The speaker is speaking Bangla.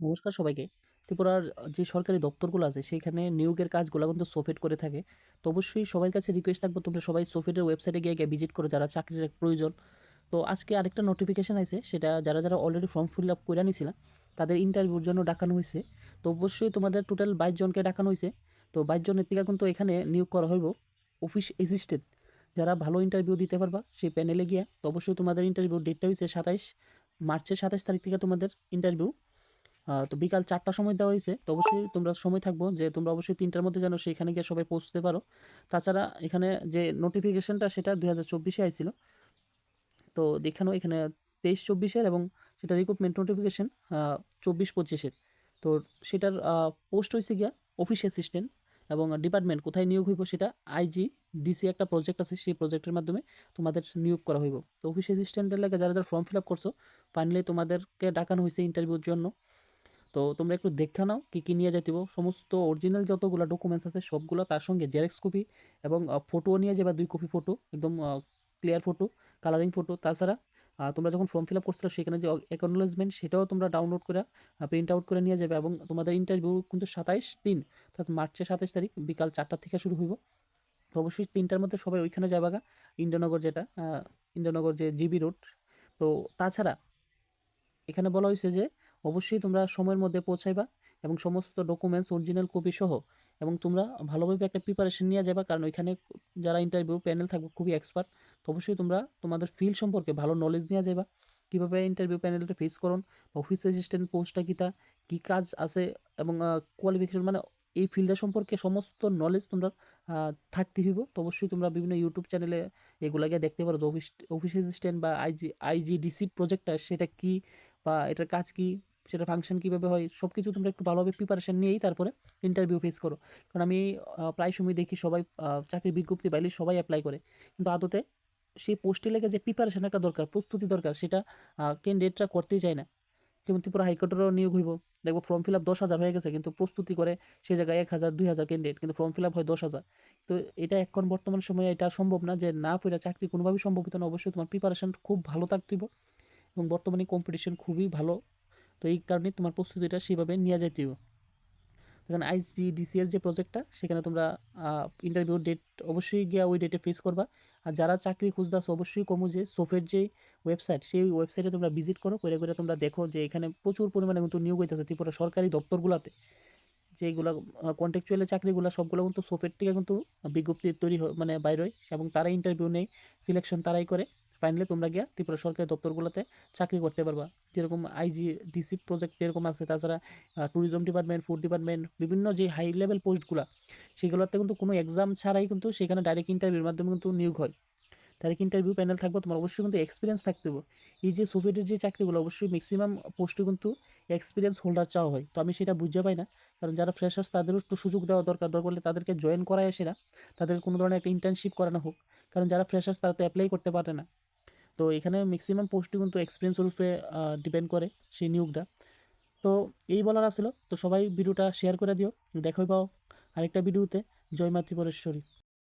নমস্কার সবাইকে। ত্রিপুরার যে সরকারি দপ্তরগুলো আছে, সেইখানে নিয়োগের কাজগুলো কিন্তু সোফেট করে থাকে। তো অবশ্যই সবার কাছে রিকোয়েস্ট থাকব তোমরা সবাই সোফেটের ওয়েবসাইটে গিয়ে গিয়ে ভিজিট করো যারা চাকরির প্রয়োজন। তো আজকে আরেকটা নোটিফিকেশান আছে সেটা যারা যারা অলরেডি ফর্ম ফিল আপ করে নিয়েছিলাম তাদের ইন্টারভিউর জন্য ডাকানো হয়েছে তো অবশ্যই তোমাদের টোটাল বাইশ জনকে ডাকানো হয়েছে তো বাইশ জনের থেকে কিন্তু এখানে নিয়োগ করা হইব অফিস অ্যাসিস্ট্যান্ট যারা ভালো ইন্টারভিউ দিতে পারবা, সেই প্যানেলে গিয়ে, তো অবশ্যই তোমাদের ইন্টারভিউ ডেটটা হয়েছে সাতাইশ। মার্চের সাতাইশ তারিখ থেকে তোমাদের ইন্টারভিউ তো বিকাল চারটার সময় দেওয়া হয়েছে। তো অবশ্যই তোমরা সময় থাকব যে তোমরা অবশ্যই তিনটার মধ্যে যেন সেখানে গিয়ে সবাই পৌঁছতে পারো। তাছাড়া এখানে যে নোটিফিকেশনটা সেটা দুই হাজার চব্বিশে আইছিল। তো দেখানো এখানে তেইশ চব্বিশের এবং সেটা রিক্রুটমেন্ট নোটিফিকেশন চব্বিশ পঁচিশের। তো সেটার পোস্ট হয়েছে গিয়া অফিস অ্যাসিস্ট্যান্ট এবং ডিপার্টমেন্ট কোথায় নিয়োগ হইব সেটা আইজি ডিসি একটা প্রজেক্ট আছে, সেই প্রজেক্টের মাধ্যমে তোমাদের নিয়োগ করা হইব। তো অফিস অ্যাসিস্ট্যান্টের লাগে যারা যারা ফর্ম ফিল আপ করছ ফাইনালি তোমাদেরকে ডাকানো হয়েছে ইন্টারভিউর জন্য। তো তোমরা একটু দেখে নাও কী কী নিয়ে যাইতে সমস্ত অরিজিনাল যতগুলো ডকুমেন্টস আছে সবগুলো তার সঙ্গে জেরক্স কপি এবং ফটোও নিয়ে যাবে দুই কপি ফটো একদম ক্লিয়ার ফটো কালারিং ফটো তাছাড়া তোমরা যখন ফর্ম ফিল আপ করছ সেখানে যে অ্যাকনোলেজমেন্ট সেটাও তোমরা ডাউনলোড করে প্রিন্ট আউট করে নিয়ে যাবে এবং তোমাদের ইন্টারভিউ কিন্তু সাতাইশ তিন অর্থাৎ মার্চের সাতাইশ তারিখ বিকাল চারটার থেকে শুরু হইব। অবশ্যই তিনটার মধ্যে সবাই ওইখানে যাবাগা, ইন্দ্রনগর যেটা ইন্দ্রনগর যে জিবি রোড। তো তাছাড়া এখানে বলা হয়েছে যে অবশ্যই তোমরা সময়ের মধ্যে পৌঁছাইবা এবং সমস্ত ডকুমেন্টস অরিজিনাল কপি সহ এবং তোমরা ভালোভাবে একটা প্রিপারেশন নিয়ে যাবা কারণ ওইখানে যারা ইন্টারভিউ প্যানেল থাকবে, খুবই এক্সপার্ট তো অবশ্যই তোমরা তোমাদের ফিল্ড সম্পর্কে ভালো নলেজ নিয়ে যাবা কীভাবে ইন্টারভিউ প্যানেলটা ফেস করুন অফিস অ্যাসিস্ট্যান্ট পোস্টটা কীটা কী কাজ আছে এবং কোয়ালিফিকেশন মানে এই ফিল্ডের সম্পর্কে সমস্ত নলেজ তোমরা থাকতে হইব। তো অবশ্যই তোমরা বিভিন্ন ইউটিউব চ্যানেলে এগুলাকে দেখতে পারো যে অফিস অফিস অ্যাসিস্ট্যান্ট বা আইজি আইজিডিসি প্রজেক্টটা সেটা কী বা এটার কাজ কী। সেটা ফাংশন কীভাবে হয় সব কিছু তোমরা একটু ভালোভাবে প্রিপারেশন নিয়েই তারপরে ইন্টারভিউ ফেস করো। কারণ আমি প্রায় সময় দেখি সবাই চাকরির বিজ্ঞপ্তি পাইলে সবাই অ্যাপ্লাই করে। কিন্তু আদতে সেই পোস্টে লেগে যে প্রিপারেশন একটা দরকার, প্রস্তুতি দরকার, সেটা ক্যান্ডিডেটরা করতেই চায় না। যেমন ত্রিপুরা হাইকোর্টেরও নিয়োগ হইব, দেখব ফর্ম ফিল আপ দশ হাজার হয়ে গেছে, কিন্তু প্রস্তুতি করে সেই জায়গায় এক হাজার, দুই হাজার ক্যান্ডিডেট কিন্তু ফর্ম ফিল আপ হয় দশ হাজার। তো এটা এখন বর্তমান সময়ে এটা সম্ভব না যে না পড়ে চাকরি কোনোভাবেই সম্ভব হতো না, অবশ্যই তোমার প্রিপারেশন খুব ভালো থাকতে হইব। এবং বর্তমানে কম্পিটিশন খুবই ভালো। তো এই কারণে তোমার প্রস্তুতিটা সেভাবে নিয়ে যেতে হবে এখানে আইসিডিসিএস যে প্রজেক্টটা সেখানে তোমরা ইন্টারভিউ ডেট অবশ্যই গিয়া ওই ডেটে ফেস করবা। আর যারা চাকরি খুঁজদাস অবশ্যই কমু যে সোফের যে ওয়েবসাইট সেই ওয়েবসাইটে তোমরা ভিজিট করো। করে করে তোমরা দেখো যে এখানে প্রচুর পরিমাণে কিন্তু নিয়োগ হইতেছে ত্রিপুরা সরকারি দপ্তরগুলোতে। যেগুলো কন্ট্রাকচুয়ালি চাকরিগুলো, সবগুলো কিন্তু সোফের থেকে কিন্তু বিজ্ঞপ্তি তৈরি মানে বাইর হয়। এবং তারাই ইন্টারভিউ নেই সিলেকশন তারাই করে। ফাইনালি তোমরা গিয়া ত্রিপুরা সরকারি দপ্তরগুলোতে চাকরি করতে পারবা। যেরকম আইজি ডিসি প্রজেক্ট যেরকম আছে, তাছাড়া ট্যুরিজম ডিপার্টমেন্ট ফুড ডিপার্টমেন্ট বিভিন্ন যে হাই লেভেল পোস্টগুলো সেগুলোতে কিন্তু কোনো এক্সাম ছাড়াই কিন্তু সেখানে ডাইরেক্ট ইন্টারভিউর মাধ্যমে কিন্তু নিয়োগ হয়। ডাইরেক্ট ইন্টারভিউ প্যানেল থাকবে, তোমার অবশ্যই কিন্তু এক্সপিরিয়েন্স থাকতে হবে। এই যে সোভিয়েটের যে চাকরিগুলো, অবশ্যই ম্যাক্সিমাম পোস্টে কিন্তু এক্সপিরিয়েন্স হোল্ডার চাওয়া হয়। তো আমি সেটা বুঝতে পাই না। কারণ যারা ফ্রেশার্স তাদেরও একটু সুযোগ দেওয়া দরকার। দরকার হলে তাদেরকে জয়েন করায় আসে না। তাদের কোনো ধরনের একটা ইন্টার্নশিপ করানো হোক। কারণ যারা ফ্রেশার্স তারা তো অ্যাপ্লাই করতে পারে না। তো এখানে ম্যাক্সিমাম পোস্টটি কিন্তু এক্সপিরিয়েন্সের উপরে ডিপেন্ড করে সেই নিয়োগটা। তো এই বলার আসলো তো সবাই ভিডিওটা শেয়ার করে দিও। দেখো পাও আরেকটা ভিডিওতে। জয় মাতৃপরেশ্বরী